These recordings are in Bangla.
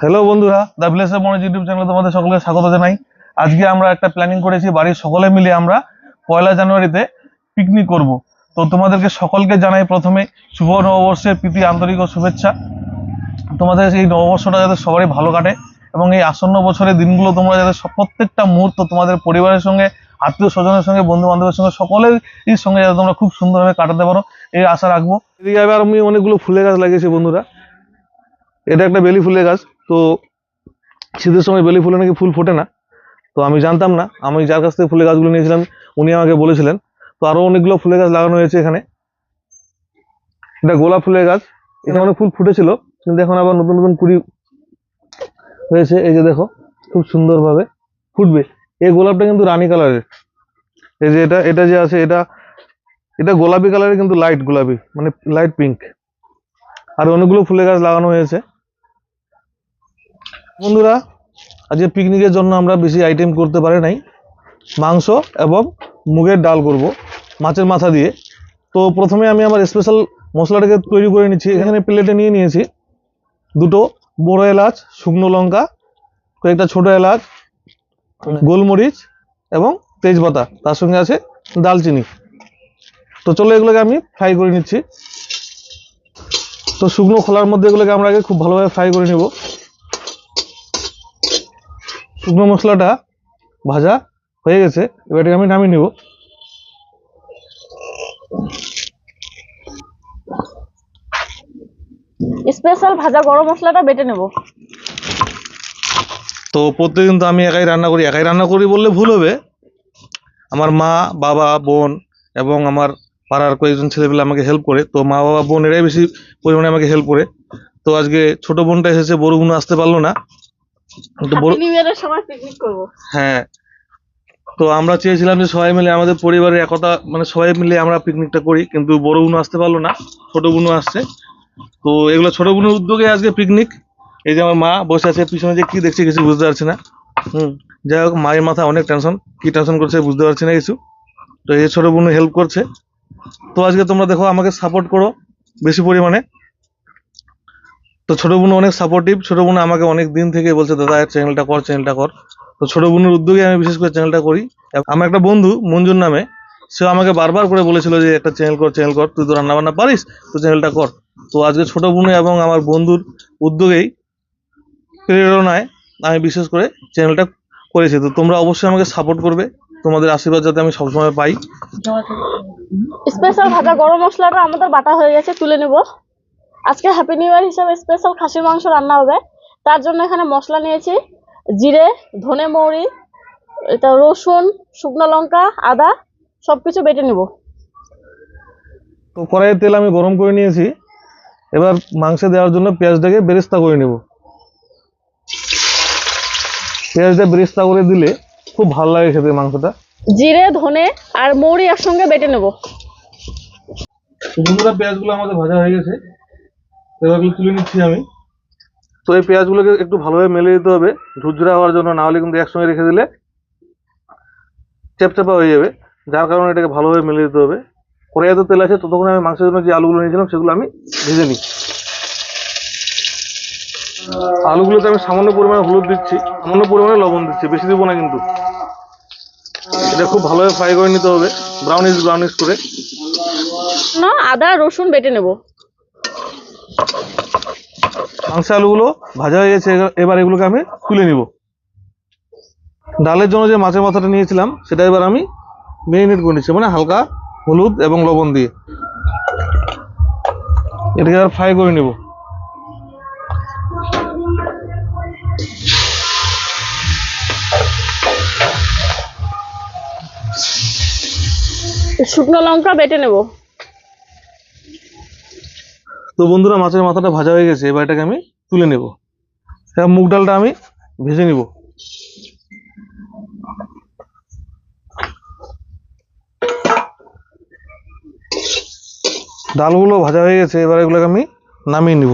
হ্যালো বন্ধুরা দ্য ভিলেজ মনোজ ইউটিউব চ্যানেলে তোমাদের সকলকে স্বাগত জানাই। আজকে আমরা একটা প্ল্যানিং করেছি, বাড়ির সকলে মিলে আমরা পয়লা জানুয়ারিতে পিকনিক করব। তো তোমাদেরকে সকলকে জানাই প্রথমে শুভ নববর্ষের প্রীতি, আন্তরিক ও শুভেচ্ছা। তোমাদের এই নববর্ষটা যাতে সবারই ভালো কাটে এবং এই আসন্ন বছরের দিনগুলো তোমরা যাতে প্রত্যেকটা মুহূর্ত তোমাদের পরিবারের সঙ্গে, আত্মীয় স্বজনের সঙ্গে বন্ধু বান্ধবের সঙ্গে সকলের সঙ্গে যাতে তোমরা খুব সুন্দরভাবে কাটাতে পারো, এই আশা রাখব। এদিকে আবার আমি অনেকগুলো ফুলের গাছ লাগিয়েছি বন্ধুরা। এটা একটা বেলি ফুলের গাছ, তো শীতের সময় বেলি ফুলে নাকি ফুল ফোটে না। তো আমি জানতাম না, আমি যার কাছ থেকে ফুলের গাছগুলো নিয়েছিলাম, উনি আমাকে বলেছিলেন। তো আরও অনেকগুলো ফুলের গাছ লাগানো হয়েছে এখানে। এটা গোলাপ ফুলের গাছ, এখানে অনেক ফুল ফুটেছিল, কিন্তু এখন আবার নতুন নতুন কুড়ি হয়েছে। এই যে দেখো, খুব সুন্দরভাবে ফুটবে। এই গোলাপটা কিন্তু রানী কালারের। এই যে এটা এটা যে আছে, এটা এটা গোলাপি কালারের কিন্তু লাইট গোলাপি মানে লাইট পিঙ্ক আর অনেকগুলো ফুলের গাছ লাগানো হয়েছে। বন্ধুরা, আজকে পিকনিকের জন্য আমরা বেশি আইটেম করতে পারি নাই। মাংস এবং মুগের ডাল করব মাছের মাথা দিয়ে। তো প্রথমে আমি আমার স্পেশাল মশলাটাকে তৈরি করে নিচ্ছি। এখানে প্লেটে নিয়ে নিয়েছি দুটো বড় এলাচ, শুকনো লঙ্কা, কয়েকটা ছোট এলাচ, গোলমরিচ এবং তেজপাতা। তার সঙ্গে আছে দালচিনি। তো চলো এগুলোকে আমি ফ্রাই করে নিচ্ছি। তো শুকনো খোলার মধ্যে এগুলোকে আমরা আগে খুব ভালোভাবে ফ্রাই করে নিব। শুকনো মশলাটা ভাজা হয়ে গেছে। এবার এটাকে আমি নামিয়ে নিব। স্পেশাল ভাজা গরম মশলাটা বেটে নেব। তো প্রত্যেকদিন তো আমি একাই রান্না করি। একাই রান্না করি বললে ভুল হবে। আমার মা বাবা বোন এবং আমার পাড়ার কয়েকজন ছেলেপেলে আমাকে হেল্প করে। তো মা বাবা বোন এরাই বেশি পরিমাণে আমাকে হেল্প করে। তো আজকে ছোট বোনটা এসেছে বড় বোন আসতে পারল না। তো বড় নিউ পিকনিক করব। হ্যাঁ। তো আমরা চেয়েছিলাম যে সবাই মিলে আমাদের পরিবারের একতা মানে সবাই মিলে আমরা পিকনিকটা করি কিন্তু বড় বোনও আসতে পারল না ছোট বোনও আসছে। তো এগুলো ছোট বোনের উদ্যোগে আজকে পিকনিক এই যে আমার মা বসে আছে পিছনে যে কি দেখছে কিছু বুঝতে পারছি না। হুম। যাই হোক মায়ের মাথা অনেক টেনশন কি টেনশন করছে বুঝতে পারছি না কিছু। তো এই ছোট বোন হেল্প করছে। তো আজকে তোমরা দেখো আমাকে সাপোর্ট করো বেশি পরিমাণে। তো ছোট বোন অনেক সাপোর্টিভ ছোট বোন আমাকে অনেক দিন থেকে বলছে, দাদা চ্যানেলটা কর চ্যানেলটা কর। তো ছোট বোনের উদ্যোগে আমি বিশেষ করে চ্যানেলটা করি। আমার একটা বন্ধু, মঞ্জুর নামে, সে আমাকে বারবার করে বলেছিল যে, একটা চ্যানেল কর চ্যানেল কর, তুই তো রান্না বান্না পারিস, তো চ্যানেলটা কর। তো আজকে ছোট বোনে এবং আমার বন্ধুর উদ্যোগেই, প্রেরণায় আমি বিশেষ করে চ্যানেলটা করেছি। তো তোমরা অবশ্যই আমাকে সাপোর্ট করবে। তোমাদের আশীর্বাদ যাতে আমি সবসময় পাই। স্পেশাল ভাজা গরম মশলাটা আমাদের বাটা হয়ে গেছে, তুলে নেব। আজকে হ্যাপি নিউ ইয়ার হিসাবে স্পেশাল খাসির মাংস রান্না হবে। তার জন্য এখানে মশলা নিয়েছি জিরে ধনে মৌরি এটা রসুন শুকনো লঙ্কা আদা সব কিছু বেটে নেব। তো কড়াইয়ের তেল আমি গরম করে নিয়েছি। এবার মাংসে দেওয়ার জন্য পেঁয়াজটাকে বেরেস্তা করে নেব। পেঁয়াজটা বেরেস্তা করে দিলে খুব ভালো লাগে খেতে মাংসটা। জিরে ধনে আর মৌরি একসঙ্গে বেটে নেব। বন্ধুরা পেঁয়াজগুলো আমাদের ভাজা হয়ে গেছে। এগুলো তুলে নিচ্ছি আমি। তো এই পেঁয়াজগুলোকে একটু ভালোভাবে মেলে দিতে হবে। ঝুরঝুরা হওয়ার জন্য না হলে কিন্তু একসঙ্গে রেখে দিলে চ্যাপচাপা হয়ে যাবে। যার কারণে এটাকে ভালোভাবে মেলে দিতে হবে। কড়াইতে তেল আছে ততক্ষণ আমি মাংসের জন্য যে আলুগুলো নিয়েছিলাম সেগুলো আমি ভেজে নিই আলুগুলোতে আমি সামান্য পরিমাণে হলুদ দিচ্ছি সামান্য পরিমাণে লবণ দিচ্ছি বেশি দিব না কিন্তু। এটা খুব ভালোভাবে ফ্রাই করে নিতে হবে ব্রাউনিশ ব্রাউনিশ করে। না আদা রসুন বেটে নেব। মাংস আলুগুলো ভাজা হয়ে গেছে এবার- এগুলোকে আমি তুলে নিব। ডালের জন্য যে মাছের মাথাটা নিয়েছিলাম, সেটা এবার আমি মেরিনেট করে নিচ্ছি মানে হালকা হলুদ এবং লবণ দিয়ে। এটাকে এবার ফ্রাই করে নিব। শুকনো লঙ্কা বেটে নেব। তো বন্ধুরা, মাছের মাথাটা ভাজা হয়ে গেছে, এবার এটাকে আমি তুলে নেব। এবার মুগ ডালটা আমি ভেজে নিব। ডালগুলো ভাজা হয়ে গেছে, এবার এগুলোকে আমি নামিয়ে নিব।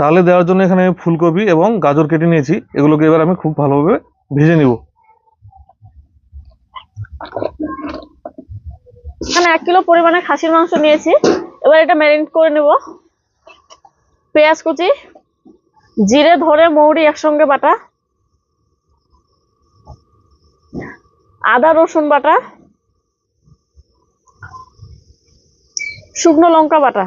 ডালে দেওয়ার জন্য এখানে আমি ফুলকপি এবং গাজর কেটে নিয়েছি, এগুলোকে এবার আমি খুব ভালোভাবে ভেজে নিব। এখানে এক কিলো পরিমাণে খাসির মাংস নিয়েছি। এবার এটা ম্যারিনেট করে নেব। পেঁয়াজ কুচি, জিরে ধরে মৌরি একসঙ্গে বাটা, আদা, রসুন বাটা, শুকনো লঙ্কা বাটা,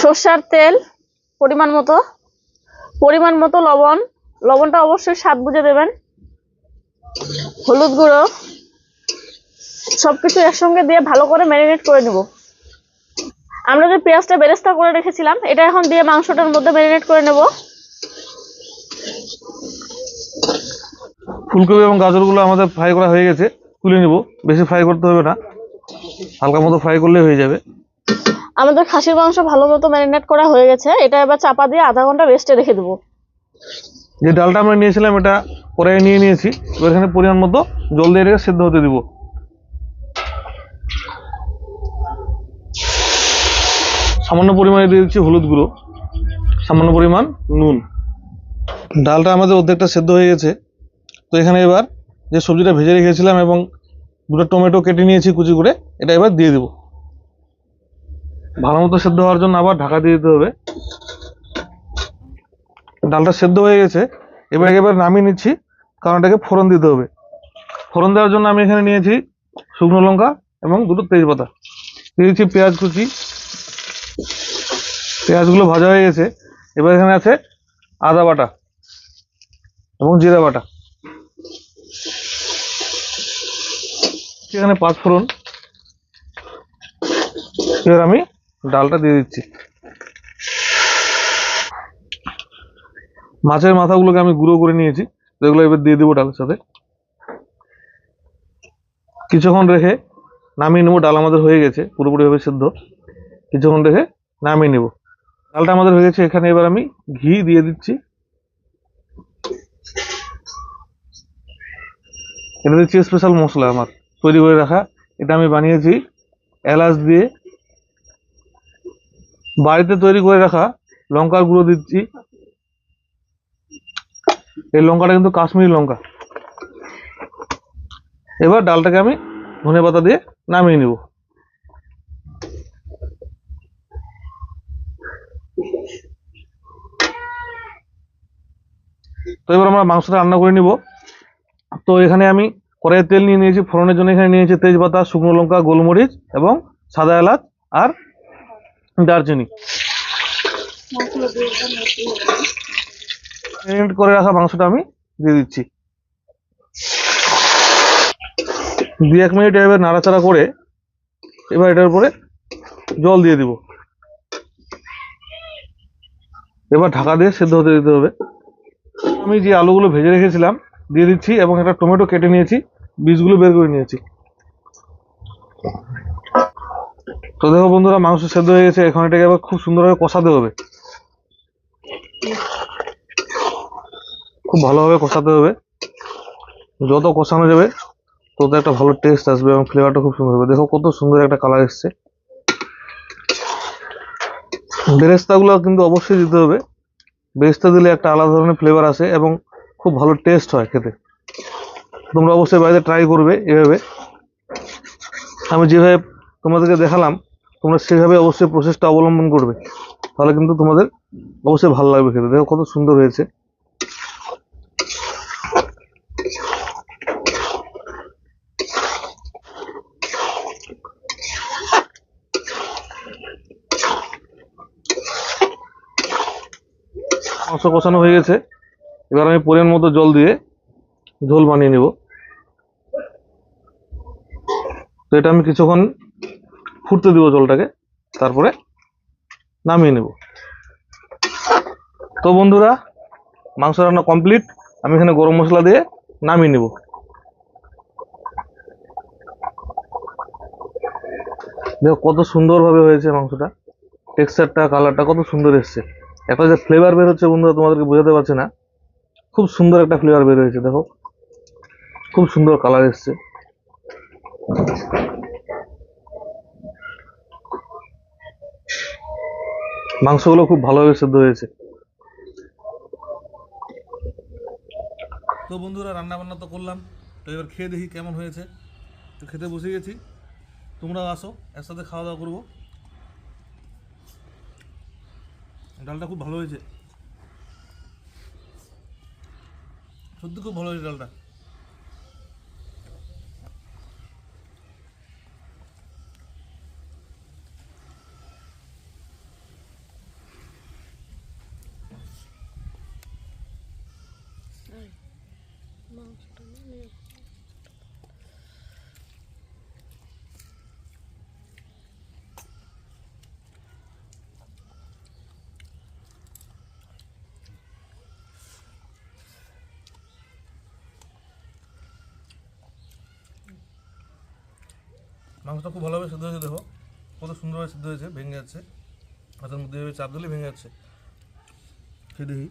সর্ষার তেল পরিমাণ মতো পরিমাণ মতো লবণ। লবণটা অবশ্যই স্বাদ বুঝে দেবেন। হলুদ গুঁড়ো, সবকিছু একসঙ্গে দিয়ে ভালো করে ম্যারিনেট করে নেব। আমরা যে পেঁয়াজটা বেরেস্তা করে রেখেছিলাম এটা এখন দিয়ে মাংসটার মধ্যে ম্যারিনেট করে নেব। ফুলকপি এবং গাজরগুলো আমাদের ফ্রাই করা হয়ে গেছে তুলে নিব। বেশি ফ্রাই করতে হবে না হালকা মতো ফ্রাই করলেই হয়ে যাবে। আমাদের খাসির মাংস ভালো মতো ম্যারিনেট করা হয়ে গেছে এটা এবার চাপা দিয়ে আধা ঘণ্টা রেস্টে রেখে দেবো। যে ডালটা আমরা নিয়েছিলাম এটা কড়াইয়ে নিয়ে নিয়েছি এবার এখানে পরিমাণ মতো জল দিয়ে রেখে সেদ্ধ হতে দিব। সামান্য পরিমাণে দিয়ে দিচ্ছি হলুদ গুঁড়ো, সামান্য পরিমাণ নুন। ডালটা আমাদের অর্ধেকটা সেদ্ধ হয়ে গেছে। তো এখানে এবার যে সবজিটা ভেজে রেখেছিলাম এবং দুটো টমেটো কেটে নিয়েছি কুচি করে, এটা এবার দিয়ে দেবো। ভালো মতো সেদ্ধ হওয়ার জন্য আবার ঢাকা দিয়ে দিতে হবে। ডালটা সেদ্ধ হয়ে গেছে। এবার এবার নামিয়ে নিচ্ছি, কারণ এটাকে ফোড়ন দিতে হবে। ফোড়ন দেওয়ার জন্য আমি এখানে নিয়েছি শুকনো লঙ্কা এবং দুটো তেজপাতা। দিয়ে দিচ্ছি পেঁয়াজ কুচি পেঁয়াজগুলো ভাজা হয়ে গেছে। এবার এখানে আছে আদা বাটা এবং জিরা বাটা। এখানে পাঁচ ফোড়ন। এবার আমি ডালটা দিয়ে দিচ্ছি। মাছের মাথাগুলোকে আমি গুঁড়ো করে নিয়েছি। যেগুলো এবার দিয়ে দেবো ডালের সাথে। কিছুক্ষণ রেখে নামিয়ে নেব। ডাল আমাদের হয়ে গেছে, পুরোপুরিভাবে সিদ্ধ। কিছুক্ষণ রেখে নামিয়ে নেব। ডালটা আমাদের হয়ে গেছে, এখানে এবার আমি ঘি দিয়ে দিচ্ছি। এটা দিচ্ছি স্পেশাল মশলা আমার, তৈরি করে রাখা। এটা আমি বানিয়েছি এলাচ দিয়ে। বাড়িতে তৈরি করে রাখা লঙ্কার গুঁড়ো দিচ্ছি। এই লঙ্কাটা কিন্তু কাশ্মীরি লঙ্কা। এবার ডালটাকে আমি ধনে পাতা দিয়ে নামিয়ে নিব। তো এবার আমরা মাংসটা রান্না করে নিব। তো এখানে আমি কড়াইয়ে তেল নিয়ে নিয়েছি, ফোড়নের জন্য এখানে নিয়েছি তেজপাতা, শুকনো লঙ্কা, গোলমরিচ এবং সাদা এলাচ আর দারচিনি। করে রাখা মাংসটা আমি দিয়ে দিচ্ছি। দুই এক মিনিট এবার নাড়াচাড়া করে এবার এটার উপরে জল দিয়ে দিব। এবার ঢাকা দিয়ে সেদ্ধ হতে দিতে হবে। আমি যে আলুগুলো ভেজে রেখেছিলাম, দিয়ে দিচ্ছি এবং একটা টমেটো কেটে নিয়েছি, বীজগুলো বের করে নিয়েছি। তো দেখো বন্ধুরা, মাংস সেদ্ধ হয়ে গেছে, এখন এটাকে এবার খুব সুন্দরভাবে কষাতে হবে। খুব ভালোভাবে কষাতে হবে। যত কষানো যাবে, তত একটা ভালো টেস্ট আসবে এবং ফ্লেভারটা খুব সুন্দর হবে। দেখো কত সুন্দর একটা কালার এসছে। বেরেস্তাগুলো কিন্তু অবশ্যই দিতে হবে। বেরেস্তা দিলে একটা আলাদা ধরনের ফ্লেভার আসে এবং খুব ভালো টেস্ট হয় খেতে। তোমরা অবশ্যই বাড়িতে ট্রাই করবে এভাবে। আমি যেভাবে তোমাদেরকে দেখালাম, তোমরা সেভাবে অবশ্যই প্রসেসটা অবলম্বন করবে। তাহলে কিন্তু তোমাদের অবশ্যই ভালো লাগবে খেতে। দেখো কত সুন্দর হয়েছে। মাংস কষানো হয়ে গেছে। এবার আমি পরিমাণ মতো জল দিয়ে ঝোল বানিয়ে নেব। তো এটা আমি কিছুক্ষণ ফুটতে দিব জলটাকে, তারপরে নামিয়ে নেব। তো বন্ধুরা, মাংস রান্না কমপ্লিট। আমি এখানে গরম মশলা দিয়ে নামিয়ে নেব। দেখো কত সুন্দরভাবে হয়েছে মাংসটা। টেক্সচারটা, কালারটা কত সুন্দর এসছে। একটা যে ফ্লেভার বের হচ্ছে বন্ধুরা, তোমাদেরকে বোঝাতে পারছি না। খুব সুন্দর একটা ফ্লেভার বের হয়েছে, দেখো। খুব সুন্দর কালার এসছে। মাংসগুলো খুব ভালোভাবে সেদ্ধ হয়েছে। তো বন্ধুরা রান্না বান্না তো করলাম। তো এবার খেয়ে দেখি কেমন হয়েছে। তো খেতে বসে গেছি। তোমরাও আসো, একসাথে খাওয়া দাওয়া করব। ডালটা খুব ভালো হয়েছে। সত্যি খুব ভালো হয়েছে ডালটা। মাংসটা খুব ভালোভাবে সেদ্ধ হয়েছে, দেখো। কত সুন্দরভাবে সেদ্ধ হয়েছে, ভেঙে যাচ্ছে। হাতের মধ্যে চাপ দিলে ভেঙে যাচ্ছে। খেয়ে দেখি।